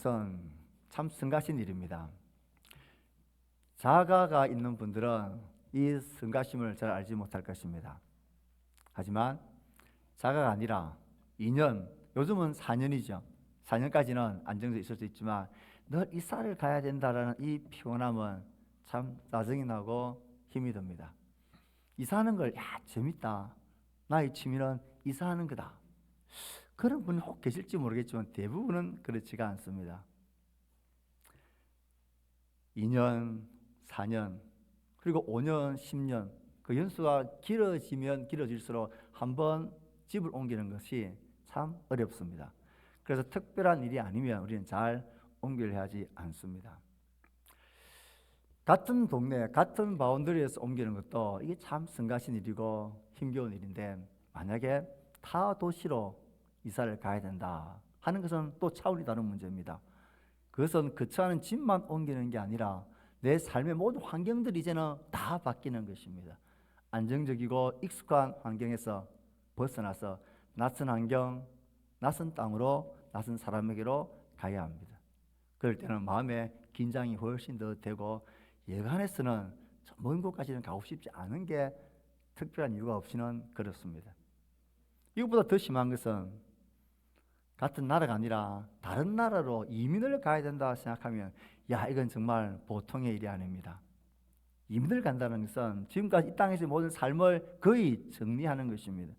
그것은 참 성가신 일입니다. 자가가 있는 분들은 이 성가심을 잘 알지 못할 것입니다. 하지만 자가가 아니라 2년, 요즘은 4년이죠. 4년까지는 안정돼 있을 수 있지만 늘 이사를 가야 된다라는 이 피곤함은 참 짜증이 나고 힘이 듭니다. 이사하는 걸, 야, 재밌다. 나의 취미는 이사하는 거다. 그런 분이 혹 계실지 모르겠지만 대부분은 그렇지가 않습니다. 2년, 4년, 그리고 5년, 10년 그 연수가 길어지면 길어질수록 한 번 집을 옮기는 것이 참 어렵습니다. 그래서 특별한 일이 아니면 우리는 잘 옮기려 하지 않습니다. 같은 동네, 같은 바운더리에서 옮기는 것도 이게 참 성가신 일이고 힘겨운 일인데 만약에 타 도시로 이사를 가야 된다 하는 것은 또 차원이 다른 문제입니다. 그것은 거처하는 집만 옮기는 게 아니라 내 삶의 모든 환경들이 이제는 다 바뀌는 것입니다. 안정적이고 익숙한 환경에서 벗어나서 낯선 환경, 낯선 땅으로 낯선 사람에게로 가야 합니다. 그럴 때는 마음에 긴장이 훨씬 더 되고 예간에서는 먼 곳까지는 가고 싶지 않은 게 특별한 이유가 없이는 그렇습니다. 이것보다 더 심한 것은 같은 나라가 아니라 다른 나라로 이민을 가야 된다 생각하면 야 이건 정말 보통의 일이 아닙니다. 이민을 간다는 것은 지금까지 이 땅에서 모든 삶을 거의 정리하는 것입니다.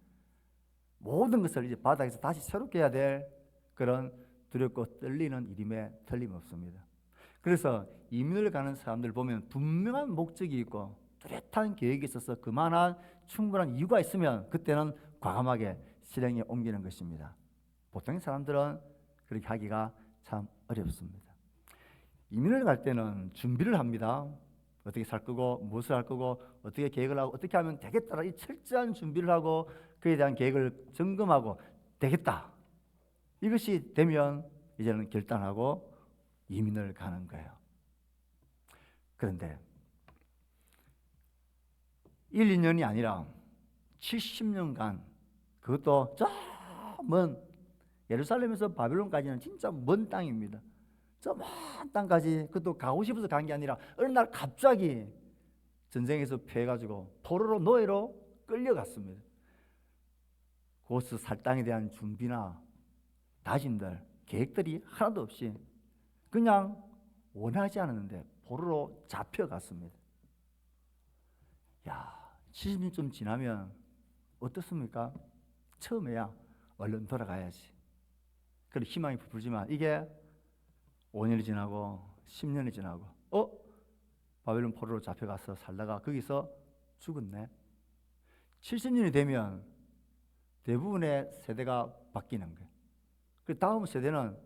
모든 것을 이제 바닥에서 다시 새롭게 해야 될 그런 두렵고 떨리는 일임에 틀림없습니다. 그래서 이민을 가는 사람들 보면 분명한 목적이 있고 뚜렷한 계획이 있어서 그만한 충분한 이유가 있으면 그때는 과감하게 실행에 옮기는 것입니다. 보통의 사람들은 그렇게 하기가 참 어렵습니다. 이민을 갈 때는 준비를 합니다. 어떻게 살 거고 무엇을 할 거고 어떻게 계획을 하고 어떻게 하면 되겠다라 이 철저한 준비를 하고 그에 대한 계획을 점검하고 되겠다. 이것이 되면 이제는 결단하고 이민을 가는 거예요. 그런데 1, 2년이 아니라 70년간 그것도 저 먼 예루살렘에서 바빌론까지는 진짜 먼 땅입니다. 저 먼 땅까지 그것도 가고 싶어서 간 게 아니라 어느 날 갑자기 전쟁에서 피해가지고 포로로 노예로 끌려갔습니다. 그곳에서 살 땅에 대한 준비나 다짐들, 계획들이 하나도 없이 그냥 원하지 않았는데 포로로 잡혀갔습니다. 야, 70년쯤 지나면 어떻습니까? 처음에야 얼른 돌아가야지. 그래 희망이 부풀지만 이게 5년이 지나고 10년이 지나고 어? 바벨론 포로로 잡혀가서 살다가 거기서 죽었네. 70년이 되면 대부분의 세대가 바뀌는 거예요. 그 다음 세대는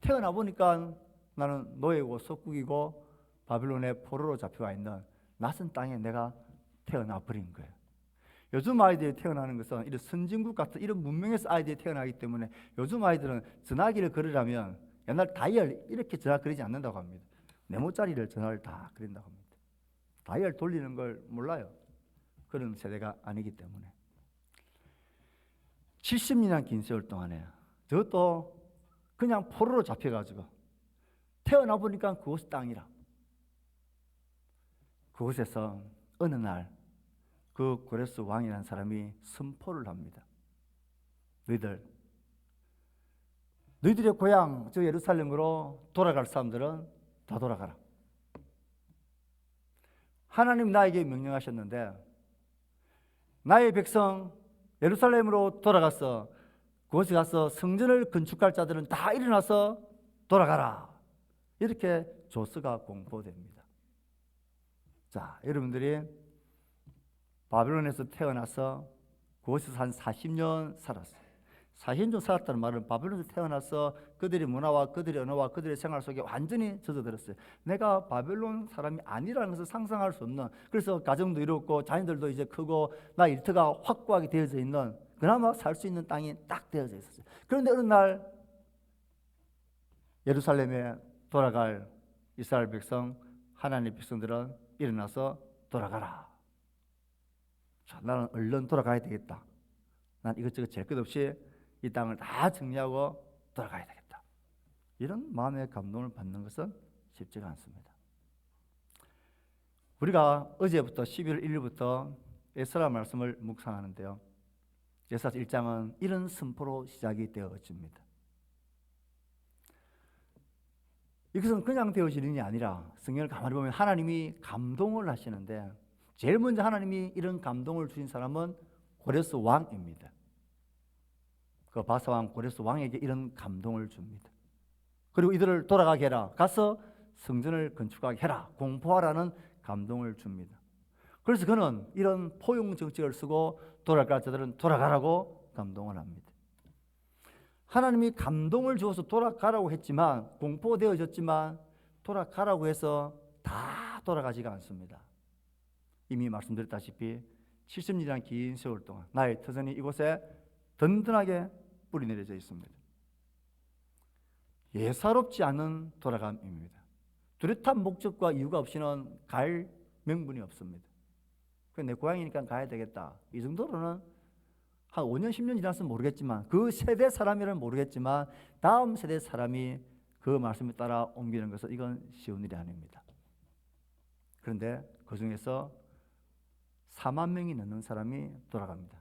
태어나 보니까 나는 노예고 속국이고 바빌론의 포로로 잡혀가 있는 낯선 땅에 내가 태어나 버린 거예요. 요즘 아이들이 태어나는 것은 이런 선진국 같은 이런 문명에서 아이들이 태어나기 때문에 요즘 아이들은 전화기를 걸으려면 옛날 다이얼 이렇게 전화 걸리지 않는다고 합니다. 네모짜리를 전화를 다 걸린다고 합니다. 다이얼 돌리는 걸 몰라요. 그런 세대가 아니기 때문에. 70년이나 긴 세월 동안에 저것도 그냥 포로로 잡혀가지고 태어나 보니까 그곳 땅이라. 그곳에서 어느 날 그 고레스 왕이라는 사람이 선포를 합니다. 너희들, 너희들의 고향 저 예루살렘으로 돌아갈 사람들은 다 돌아가라. 하나님 나에게 명령하셨는데 나의 백성 예루살렘으로 돌아가서 그곳에 가서 성전을 건축할 자들은 다 일어나서 돌아가라. 이렇게 조서가 공포됩니다. 자, 여러분들이 바벨론에서 태어나서 그곳에서 한 40년 살았어요. 40년 살았다는 말은 바벨론에서 태어나서 그들의 문화와 그들의 언어와 그들의 생활 속에 완전히 젖어들었어요. 내가 바벨론 사람이 아니라는 것을 상상할 수 없는 그래서 가정도 이뤘고 자녀들도 이제 크고 나 일터가 확고하게 되어져 있는 그나마 살 수 있는 땅이 딱 되어져 있었어요. 그런데 어느 날 예루살렘에 돌아갈 이스라엘 백성 하나님의 백성들은 일어나서 돌아가라. 자, 나는 얼른 돌아가야 되겠다. 난 이것저것 잴것 없이 이 땅을 다 정리하고 돌아가야 되겠다. 이런 마음의 감동을 받는 것은 쉽지가 않습니다. 우리가 어제부터 11월 1일부터 에스라 말씀을 묵상하는데요. 에스라 1장은 이런 선포로 시작이 되어집니다. 이것은 그냥 되어지는 게 아니라 성경을 가만히 보면 하나님이 감동을 하시는데 제일 먼저 하나님이 이런 감동을 주신 사람은 고레스 왕입니다. 그 바사 왕 고레스 왕에게 이런 감동을 줍니다. 그리고 이들을 돌아가게 해라. 가서 성전을 건축하게 해라. 공포하라는 감동을 줍니다. 그래서 그는 이런 포용 정책을 쓰고 돌아갈 자들은 돌아가라고 감동을 합니다. 하나님이 감동을 주어서 돌아가라고 했지만 공포되어졌지만 돌아가라고 해서 다 돌아가지가 않습니다. 이미 말씀드렸다시피 70년이라는 긴 세월 동안 나의 터전이 이곳에 든든하게 뿌리 내려져 있습니다. 예사롭지 않은 돌아감입니다. 뚜렷한 목적과 이유가 없이는 갈 명분이 없습니다. 내 고향이니까 가야 되겠다. 이 정도로는 한 5년, 10년 지났으면 모르겠지만 그 세대 사람이라면 모르겠지만 다음 세대 사람이 그 말씀에 따라 옮기는 것은 이건 쉬운 일이 아닙니다. 그런데 그 중에서 4만 명이 넘는 사람이 돌아갑니다.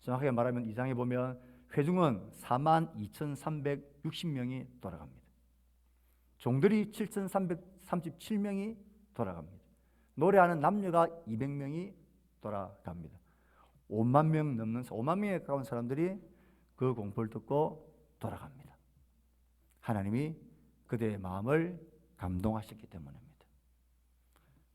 정확하게 말하면 이 장에 보면 회중은 4만 2,360명이 돌아갑니다. 종들이 7,337명이 돌아갑니다. 노래하는 남녀가 200명이 돌아갑니다. 5만 명 넘는 5만 명에 가까운 사람들이 그 공포를 듣고 돌아갑니다. 하나님이 그들의 마음을 감동하셨기 때문입니다.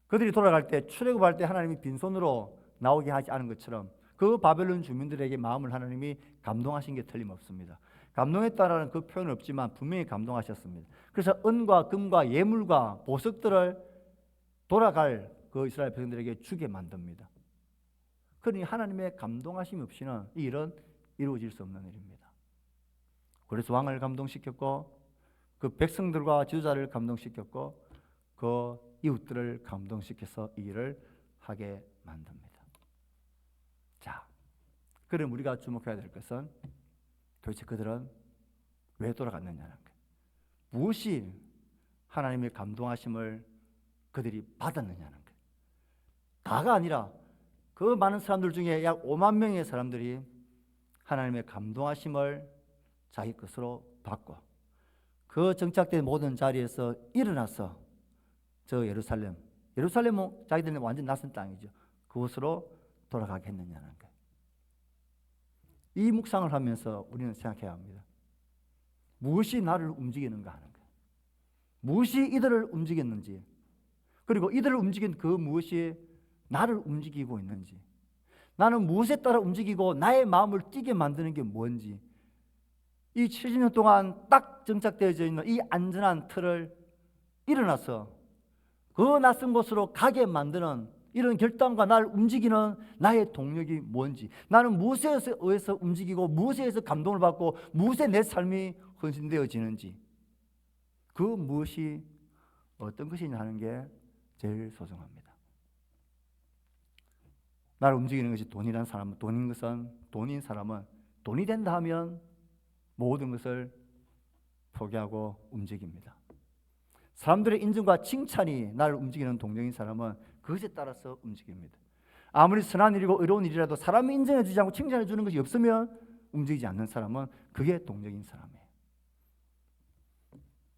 그들이 돌아갈 때 출애굽할 때 하나님이 빈손으로 나오게 하지 않은 것처럼 그 바벨론 주민들에게 마음을 하나님이 감동하신 게 틀림없습니다. 감동했다라는 그 표현은 없지만 분명히 감동하셨습니다. 그래서 은과 금과 예물과 보석들을 돌아갈 그 이스라엘 백성들에게 주게 만듭니다. 그러니 하나님의 감동하심 없이는 이 일은 이루어질 수 없는 일입니다. 그래서 왕을 감동시켰고 그 백성들과 지도자를 감동시켰고 그 이웃들을 감동시켜서 이 일을 하게 만듭니다. 자, 그럼 우리가 주목해야 될 것은 도대체 그들은 왜 돌아갔느냐는 것. 무엇이 하나님의 감동하심을 그들이 받았느냐는 것. 다가 아니라 그 많은 사람들 중에 약 5만 명의 사람들이 하나님의 감동하심을 자기 것으로 받고 그 정착된 모든 자리에서 일어나서 저 예루살렘, 예루살렘은 자기들은 완전 낯선 땅이죠. 그곳으로 돌아가겠느냐는 거예요. 이 묵상을 하면서 우리는 생각해야 합니다. 무엇이 나를 움직이는가 하는 거예요. 무엇이 이들을 움직였는지, 그리고 이들을 움직인 그 무엇이 나를 움직이고 있는지, 나는 무엇에 따라 움직이고 나의 마음을 뛰게 만드는 게 뭔지, 이 70년 동안 딱 정착되어져 있는 이 안전한 틀을 일어나서 그 낯선 곳으로 가게 만드는 이런 결단과 나를 움직이는 나의 동력이 뭔지, 나는 무엇에 의해서 움직이고 무엇에 의해서 감동을 받고 무엇에 내 삶이 헌신되어지는지, 그 무엇이 어떤 것이냐 하는 게 제일 소중합니다. 나를 움직이는 것이 돈이라는 사람은 돈인 것은 돈인 사람은 돈이 된다 하면 모든 것을 포기하고 움직입니다. 사람들의 인정과 칭찬이 나를 움직이는 동력인 사람은 그것에 따라서 움직입니다. 아무리 선한 일이고 의로운 일이라도 사람이 인정해 주지 않고 칭찬해 주는 것이 없으면 움직이지 않는 사람은 그게 동력인 사람이에요.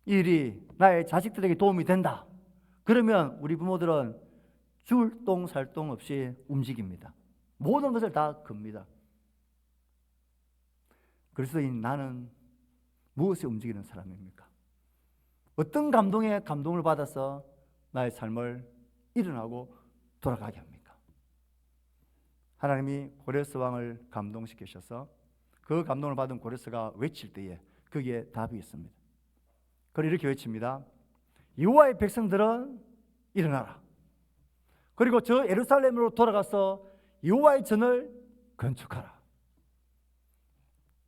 이 일이 나의 자식들에게 도움이 된다. 그러면 우리 부모들은 줄똥살똥 없이 움직입니다. 모든 것을 다 겁니다. 그래서 이 나는 무엇에 움직이는 사람입니까? 어떤 감동에 감동을 받아서 나의 삶을 일어나고 돌아가게 합니까? 하나님이 고레스 왕을 감동시키셔서 그 감동을 받은 고레스가 외칠 때에 거기에 답이 있습니다. 그리고 이렇게 외칩니다. 여호와의 백성들은 일어나라. 그리고 저 예루살렘으로 돌아가서 여호와의 전을 건축하라.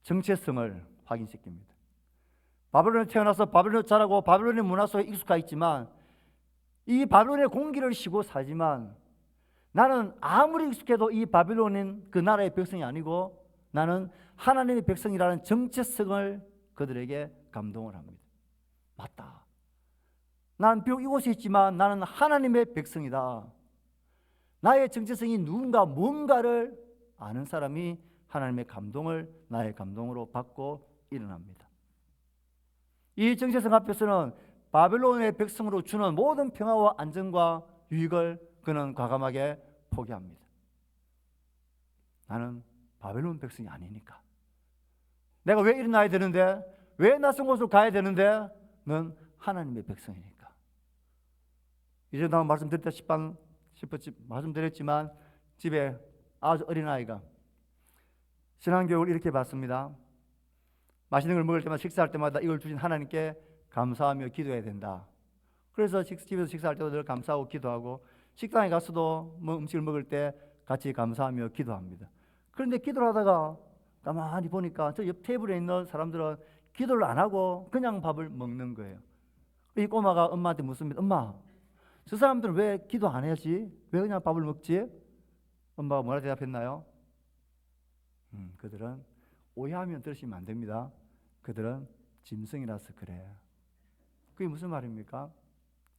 정체성을 확인시킵니다. 바벨론에 태어나서 바벨론 자라고 바벨론의 문화 속에 익숙하 있지만 이 바벨론의 공기를 쉬고 살지만 나는 아무리 익숙해도 이 바벨론은 그 나라의 백성이 아니고 나는 하나님의 백성이라는 정체성을 그들에게 감동을 합니다. 맞다. 난 비록 이곳에 있지만 나는 하나님의 백성이다. 나의 정체성이 누군가 뭔가를 아는 사람이 하나님의 감동을 나의 감동으로 받고 일어납니다. 이 정체성 앞에서는 바벨론의 백성으로 주는 모든 평화와 안정과 유익을 그는 과감하게 포기합니다. 나는 바벨론 백성이 아니니까. 내가 왜 일어나야 되는데? 왜 낯선 곳으로 가야 되는데? 넌 하나님의 백성이니까. 이제 나 말씀드렸다 싶은 싶었지 말씀드렸지만 집에 아주 어린 아이가 신앙교육을 이렇게 받습니다. 맛있는 걸 먹을 때마다 식사할 때마다 이걸 주신 하나님께 감사하며 기도해야 된다. 그래서 식- 집에서 식사할 때도 늘 감사하고 기도하고 식당에 가서도 뭐 음식을 먹을 때 같이 감사하며 기도합니다. 그런데 기도를 하다가 가만히 보니까 저 옆 테이블에 있는 사람들은 기도를 안 하고 그냥 밥을 먹는 거예요. 이 꼬마가 엄마한테 묻습니다. 엄마, 저 사람들은 왜 기도 안 해야지? 왜 그냥 밥을 먹지? 엄마가 뭐라 대답했나요? 음, 그들은 오해하면 들으시면 안 됩니다. 그들은 짐승이라서 그래. 그게 무슨 말입니까?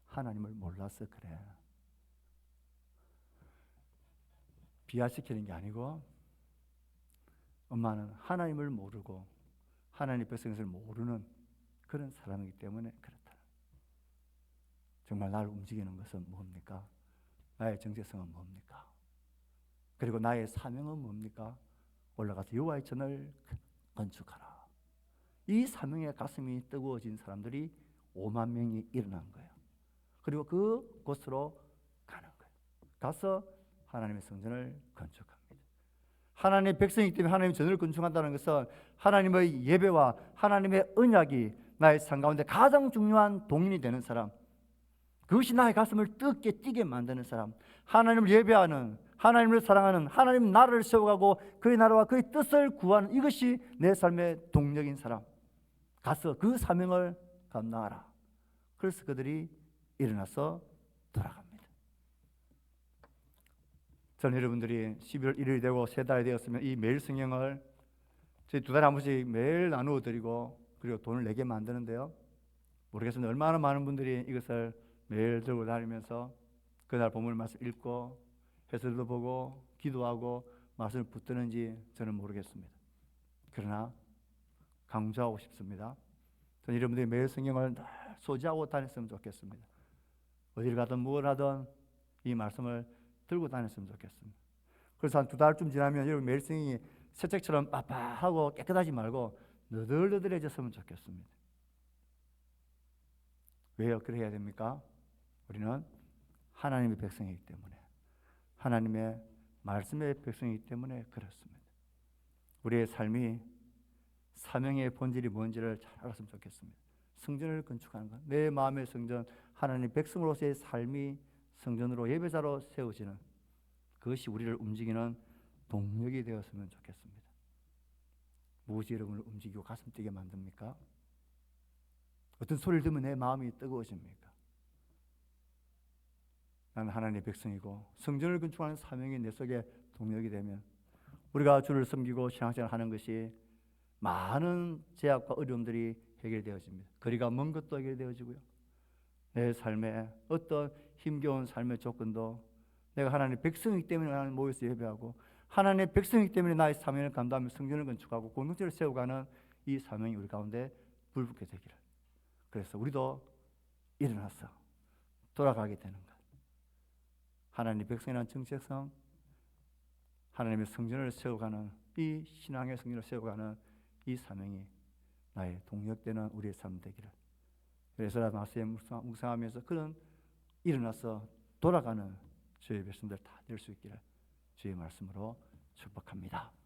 하나님을 몰라서 그래. 비하시키는 게 아니고 엄마는 하나님을 모르고 하나님 백성을 모르는 그런 사람이기 때문에 그렇다. 정말 나를 움직이는 것은 뭡니까? 나의 정체성은 뭡니까? 그리고 나의 사명은 뭡니까? 올라가서 여호와의 전을 건축하라. 이 사명의 가슴이 뜨거워진 사람들이 5만 명이 일어난 거예요. 그리고 그 곳으로 가는 거예요. 가서 하나님의 성전을 건축합니다. 하나님의 백성이기 때문에 하나님의 전을 건축한다는 것은 하나님의 예배와 하나님의 언약이 나의 삶 가운데 가장 중요한 동인이 되는 사람. 그것이 나의 가슴을 뜨겁게 뛰게 만드는 사람. 하나님을 예배하는 하나님을 사랑하는 하나님 나라를 세워가고 그의 나라와 그의 뜻을 구하는 이것이 내 삶의 동력인 사람. 가서 그 사명을 감당하라. 그래서 그들이 일어나서 돌아갑니다. 저는 여러분들이 11월 1일이 되고 세 달이 되었으면 이 매일 성경을 저희 두 달에 한 번씩 매일 나누어 드리고 그리고 돈을 내게 만드는데요. 모르겠습니다. 얼마나 많은 분들이 이것을 매일 들고 다니면서 그날 본문 말씀 읽고 해설도 보고 기도하고 말씀을 붙드는지 저는 모르겠습니다. 그러나 강조하고 싶습니다. 저는 여러분들이 매일 성경을 늘 소지하고 다녔으면 좋겠습니다. 어딜 가든 무엇 하든 이 말씀을 들고 다녔으면 좋겠습니다. 그래서 한 두 달쯤 지나면 여러분 매일 성경이 새 책처럼 빳빳하고 깨끗하지 말고 너덜너덜해졌으면 좋겠습니다. 왜요? 그래 해야 됩니까? 우리는 하나님의 백성이기 때문에 하나님의 말씀의 백성이기 때문에 그렇습니다. 우리의 삶이 사명의 본질이 뭔지를 잘 알았으면 좋겠습니다. 성전을 건축하는 것, 내 마음의 성전, 하나님 백성으로서의 삶이 성전으로 예배자로 세워지는 그것이 우리를 움직이는 동력이 되었으면 좋겠습니다. 무엇이 여러분을 움직이고 가슴 뛰게 만듭니까? 어떤 소리를 들으면 내 마음이 뜨거워집니까? 나는 하나님의 백성이고 성전을 건축하는 사명이 내 속에 동력이 되면 우리가 주를 섬기고 신앙생활 하는 것이 많은 제약과 어려움들이 해결되어집니다. 거리가 먼 것도 해결되어지고요. 내 삶에 어떤 힘겨운 삶의 조건도 내가 하나님의 백성이기 때문에 하나님 모여서 예배하고 하나님의 백성이기 때문에 나의 사명을 감당하며 성전을 건축하고 공동체를 세워가는 이 사명이 우리 가운데 불붙게 되기를. 그래서 우리도 일어나서 돌아가게 되는 것. 하나님의 백성이라는 정체성, 하나님의 성전을 세워가는 이 신앙의 성전을 세워가는 이 사명이 나의 동력되는 우리의 삶 되기를. 그래서 말씀 묵상하면서 그런 일어나서 돌아가는 저희 백성들 다 될 수 있기를 주의 말씀으로 축복합니다.